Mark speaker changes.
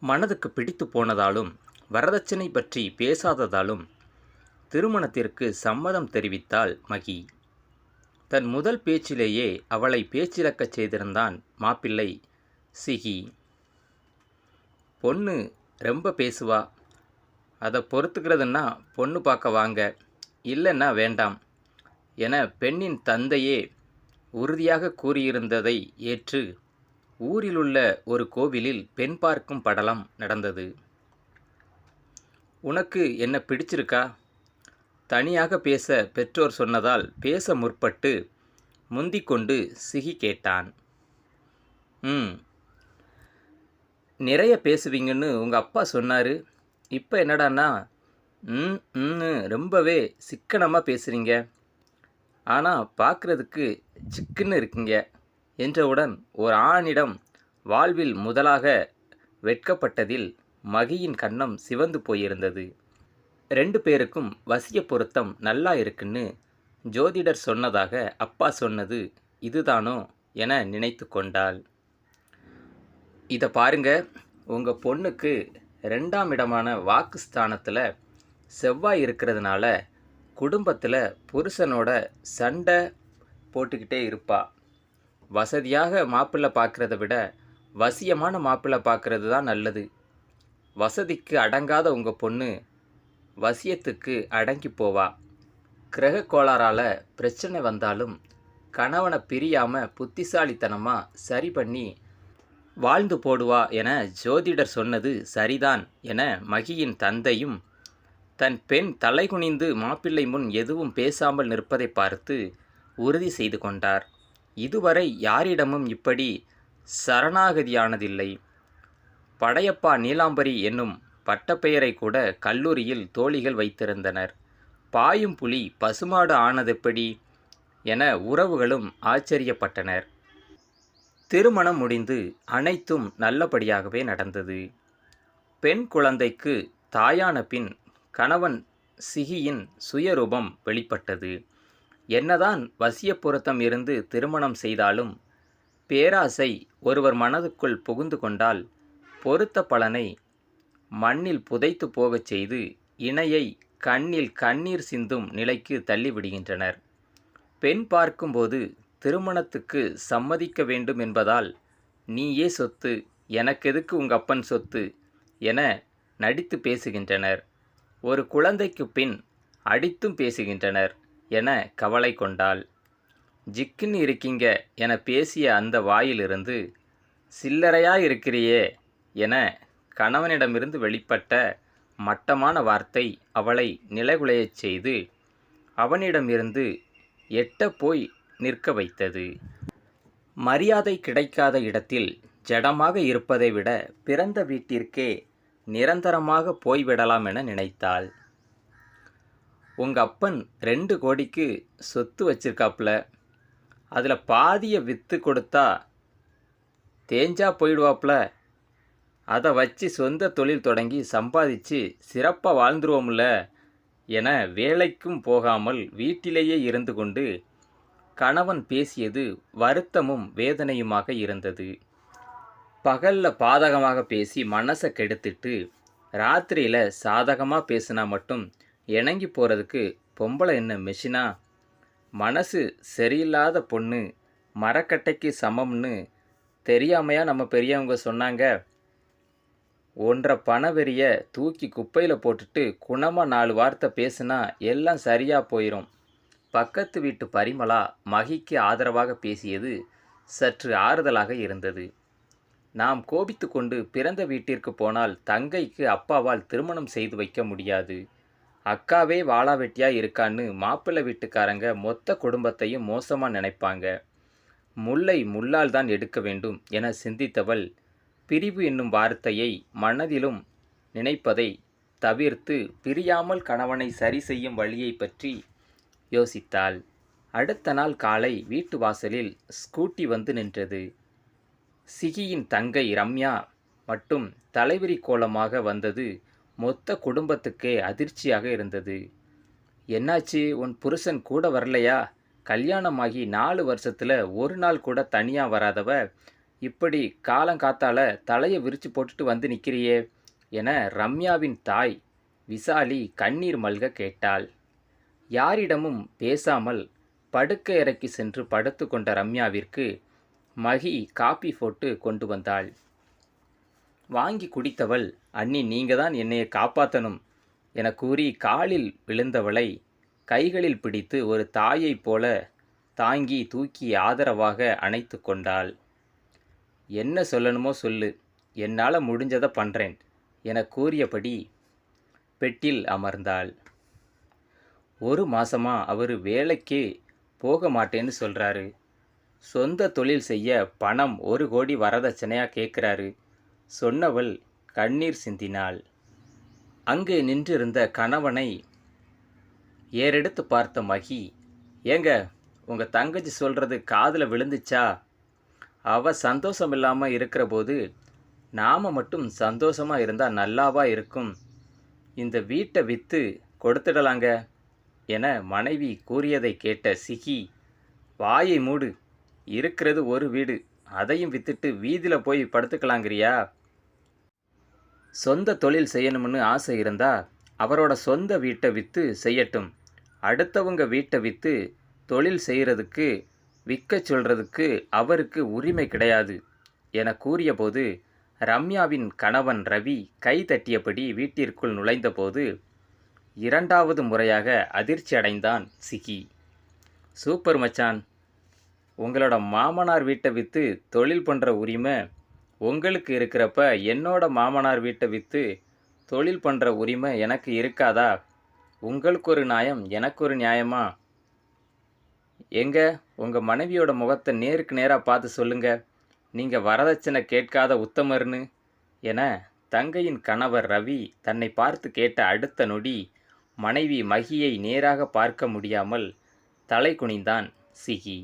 Speaker 1: மனதுக்கு பிடித்து போனதாலும் வரதட்சணை பற்றி பேசாததாலும் திருமணத்திற்கு சம்மதம் தெரிவித்தாள் மகி. தன் முதல் பேச்சிலேயே அவளை பேச்சிலக்கச் செய்திருந்தான் மாப்பிள்ளை சிகி. பொண்ணு ரொம்ப பேசுவா. அதை பொறுத்துக்கிறதுன்னா பொண்ணு பார்க்க வாங்க. இல்லைன்னா வேண்டாம் என பெண்ணின் தந்தையே உறுதியாக கூறியிருந்ததை ஏற்று ஊரிலுள்ள ஒரு கோவிலில் பெண் பார்க்கும் படலம் நடந்தது. உனக்கு என்ன பிடிச்சிருக்கா? தனியாக பேச பெற்றோர் சொன்னதால் பேச முற்பட்டு முந்திக்கொண்டு சிகி கேட்டான். ம். நிறைய பேசுவீங்கன்னு உங்கள் அப்பா சொன்னார். இப்போ என்னடான்னா ம் ம் ரொம்பவே சிக்கனமாக பேசுகிறீங்க ஆனால் பார்க்குறதுக்கு சிக்குன்னு இருக்கீங்க. என்றவுடன் ஒரு ஆணிடம் வாழ்வில் முதலாக வெட்கப்பட்டதில் மகியின் கன்னம் சிவந்து போயிருந்தது. ரெண்டு பேருக்கும் வசிய பொருத்தம் நல்லா இருக்குன்னு ஜோதிடர் சொன்னதாக அப்பா சொன்னது இதுதானோ என நினைத்து கொண்டாள். இதை பாருங்க உங்கள் பொண்ணுக்கு ரெண்டாம் இடமான வாக்குஸ்தானத்தில் செவ்வாய் இருக்கிறதுனால குடும்பத்தில் புருஷனோட சண்டை போட்டுக்கிட்டே இருப்பா. வசதியாக மாப்பிள்ளை பார்க்குறத விட வசியமான மாப்பிள்ளை பார்க்குறது தான் நல்லது. வசதிக்கு அடங்காத உங்கள் பொண்ணு வசியத்துக்கு அடங்கி போவா. கிரக கோளாறால் பிரச்சனை வந்தாலும் கணவனை பிரியாமல் புத்திசாலித்தனமாக சரி பண்ணி வாழ்ந்து போடுவா என ஜோதிடர் சொன்னது சரிதான் என மகியின் தந்தையும் தன் பெண் தலைகுனிந்து மாப்பிள்ளை முன் எதுவும் பேசாமல் நிற்பதை பார்த்து உறுதி செய்து கொண்டார். இதுவரை யாரிடமும் இப்படி சரணாகதியானதில்லை. படையப்பா நீலாம்பரி என்னும் பட்டப்பெயரை கூட கல்லூரியில் தோழிகள் வைத்திருந்தனர். பாயும் புலி பசுமாடு ஆனதெப்படி என உறவுகளும் ஆச்சரியப்பட்டனர். திருமணம் முடிந்து அனைத்தும் நல்லபடியாகவே நடந்தது. பெண் குழந்தைக்கு தாயான பின் கணவன் சிகியின் சுயரூபம் வெளிப்பட்டது. என்னதான் வசிய பொருத்தம் இருந்து திருமணம் செய்தாலும் பேராசை ஒருவர் மனதுக்குள் புகுந்து கொண்டால் பொருத்த பலனை மண்ணில் புதைத்து போகச் செய்து இணையை கண்ணில் கண்ணீர் சிந்தும் நிலைக்கு தள்ளிவிடுகின்றனர். பெண் பார்க்கும்போது திருமணத்துக்கு சம்மதிக்க வேண்டும் என்பதால் நீயே சொத்து எனக்கெதுக்கு உங்கள் அப்பன் சொத்து? என நடித்து பேசுகின்றனர். ஒரு குழந்தைக்கு பின் அடித்தும் பேசுகின்றனர். என கவலை கொண்டாள். ஜிக்குன்னு இருக்கீங்க என பேசிய அந்த வாயிலிருந்து சில்லறையா இருக்கிறியே என கணவனிடமிருந்து வெளிப்பட்ட மட்டமான வார்த்தை அவளை நிலைகுலையச் செய்து அவனிடமிருந்து எட்ட போய் நிற்க வைத்தது. மரியாதை கிடைக்காத இடத்தில் ஜடமாக இருப்பதை விட பிறந்த வீட்டிற்கே நிரந்தரமாக போய்விடலாம் என நினைத்தாள். உங்கள் அப்பன் ரெண்டு கோடிக்கு சொத்து வச்சிருக்காப்புல. அதில் பாதியை விற்று கொடுத்தா தேஞ்சா போயிடுவாப்புல. அதை வச்சு சொந்த தொழில் தொடங்கி சம்பாதிச்சு சிறப்பாக வாழ்ந்துருவோம்ல என வேலைக்கும் போகாமல் வீட்டிலேயே இருந்து கொண்டு கணவன் பேசியது வருத்தமும் வேதனையுமாக இருந்தது. பகலில் பாதகமாக பேசி மனசை கெடுத்துட்டு ராத்திரியில் சாதகமாக பேசினா மட்டும் இணங்கி போகிறதுக்கு பொம்பளை என்ன மெஷினா மனசு சரியில்லாத பொண்ணு மரக்கட்டைக்கு சமம்னு தெரியாமையா நம்ம பெரியவங்க சொன்னாங்க. ஒன்றை பணவெறிய தூக்கி குப்பையில் போட்டுட்டு குணமாக நாலு வார்த்தை பேசுனா எல்லாம் சரியாக போயிடும் பக்கத்து வீட்டு பரிமளா மகிக்கு ஆதரவாக பேசியது சற்று ஆறுதலாக இருந்தது. நாம் கோபித்து கொண்டு பிறந்த வீட்டிற்கு போனால் தங்கைக்கு அப்பாவால் திருமணம் செய்து வைக்க முடியாது. அக்காவே வாளாவெட்டியா இருக்கான்னு மாப்பிள்ளை வீட்டுக்காரங்க மொத்த குடும்பத்தையும் மோசமாக நினைப்பாங்க. முல்லை முள்ளால் தான் எடுக்க வேண்டும் என சிந்தித்தவள் பிரிவு என்னும் வார்த்தையை மனதிலும் நினைப்பதை தவிர்த்து பிரியாமல் கணவனை சரி செய்யும் வழியை பற்றி யோசித்தாள். அடுத்த நாள் காலை வீட்டு வாசலில் ஸ்கூட்டி வந்து நின்றது. சிகியின் தங்கை ரம்யா மட்டும் தலைவிரி கோலமாக வந்தது மொத்த குடும்பத்துக்கே அதிர்ச்சியாக இருந்தது. என்னாச்சு உன் புருஷன் கூட வரலையா? கல்யாணமாகி நாலு வருஷத்தில் ஒரு நாள் கூட தனியாக வராதவ இப்படி காலங்காத்தால தலையை விரித்து போட்டுட்டு வந்து நிற்கிறியே என ரம்யாவின் தாய் விசாலி கண்ணீர் மல்க கேட்டாள். யாரிடமும் பேசாமல் படுக்கை இறக்கி சென்று படுத்து கொண்ட ரம்யாவிற்கு மகி காப்பி போட்டு கொண்டு வந்தாள். வாங்கி குடித்தவள் அண்ணி நீங்க தான் என்னையை காப்பாற்றணும் என கூறி காலில் விழுந்தவளை கைகளில் பிடித்து ஒரு தாயைப் போல தாங்கி தூக்கி ஆதரவாக அணைத்து கொண்டாள். என்ன சொல்லணுமோ சொல்லு என்னால் முடிஞ்சதை பண்ணுறேன் என கூறியபடி பெட்டில் அமர்ந்தாள். ஒரு மாசமா அவர் வேலைக்கே போக மாட்டேன்னு சொல்கிறாரு சொந்த தொழில் செய்ய பணம் ஒரு கோடி வரதட்சணையாக கேட்குறாரு சொன்னவள் கண்ணீர் சிந்தினாள். அங்கே நின்றிருந்த கணவனை ஏறெடுத்து பார்த்த மகி ஏங்க உங்கள் தங்கச்சி சொல்கிறது காதில் விழுந்துச்சா? அவ சந்தோஷம் இல்லாமல் இருக்கிற போது நாம் மட்டும் சந்தோஷமாக இருந்தால் நல்லாவா இருக்கும்? இந்த வீட்டை விற்று கொடுத்துடலாங்க என மனைவி கூறியதை கேட்ட சிகி வாயை மூடு இருக்கிறது ஒரு வீடு அதையும் வித்துட்டு வீதியில் போய் படுத்துக்கலாங்கிறியா? சொந்த தொழில் செய்யணும்னு ஆசை இருந்தா அவரோட சொந்த வீட்டை விற்று செய்யட்டும். அடுத்தவங்க வீட்டை விற்று தொழில் செய்கிறதுக்கு விற்க சொல்கிறதுக்கு அவருக்கு உரிமை கிடையாது என கூறியபோது ரம்யாவின் கணவன் ரவி கை தட்டியபடி வீட்டிற்குள் நுழைந்தபோது இரண்டாவது முறையாக அதிர்ச்சி அடைந்தான் சிகி. சூப்பர் மச்சான் உங்களோட மாமனார் வீட்டை விற்று தொழில் பண்ணுற உரிமை உங்களுக்கு இருக்கிறப்ப என்னோட மாமனார் வீட்டை விற்று தொழில் பண்ணுற உரிமை எனக்கு இருக்காதா? உங்களுக்கு ஒரு நியாயம் எனக்கு ஒரு நியாயமா? எங்க? உங்கள் மனைவியோட முகத்தை நேருக்கு நேராக பார்த்து சொல்லுங்க. நீங்கள் வரதட்சணை கேட்காத உத்தமர்னு. என தங்கையின் கணவர் ரவி தன்னை பார்த்து கேட்ட அடுத்த நொடி மனைவி மகியை நேராக பார்க்க முடியாமல் தலை குனிந்தான் சிகி.